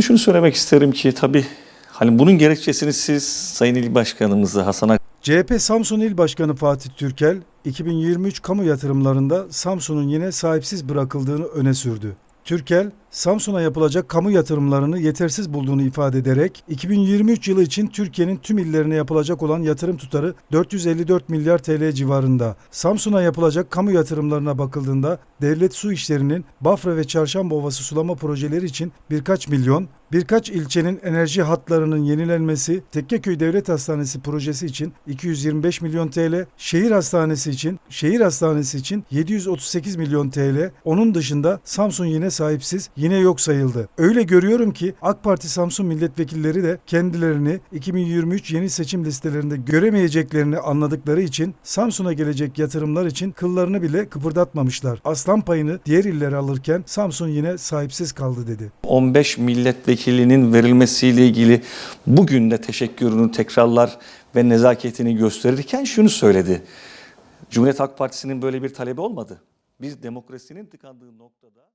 Şunu söylemek isterim ki tabii hani bunun gerekçesini siz Sayın İl Başkanımızı Hasan Ak CHP Samsun İl Başkanı Fatih Türkel, 2023 kamu yatırımlarında Samsun'un yine sahipsiz bırakıldığını öne sürdü. Türkel, Samsun'a yapılacak kamu yatırımlarını yetersiz bulduğunu ifade ederek, 2023 yılı için Türkiye'nin tüm illerine yapılacak olan yatırım tutarı 454 milyar TL civarında. Samsun'a yapılacak kamu yatırımlarına bakıldığında devlet su işlerinin Bafra ve Çarşamba Ovası sulama projeleri için birkaç milyon, birkaç ilçenin enerji hatlarının yenilenmesi, Tekkeköy Devlet Hastanesi projesi için 225 milyon TL, şehir hastanesi için şehir hastanesi için 738 milyon TL. Onun dışında Samsun yine sahipsiz, yine yok sayıldı. Öyle görüyorum ki AK Parti Samsun milletvekilleri de kendilerini 2023 yeni seçim listelerinde göremeyeceklerini anladıkları için Samsun'a gelecek yatırımlar için kıllarını bile kıpırdatmamışlar. Aslan payını diğer illere alırken Samsun yine sahipsiz kaldı dedi. 15 milletvekilinin verilmesiyle ilgili bugün de teşekkürünü tekrarlar ve nezaketini gösterirken şunu söyledi. Cumhuriyet Halk Partisi'nin böyle bir talebi olmadı. Biz demokrasinin tıkandığı noktada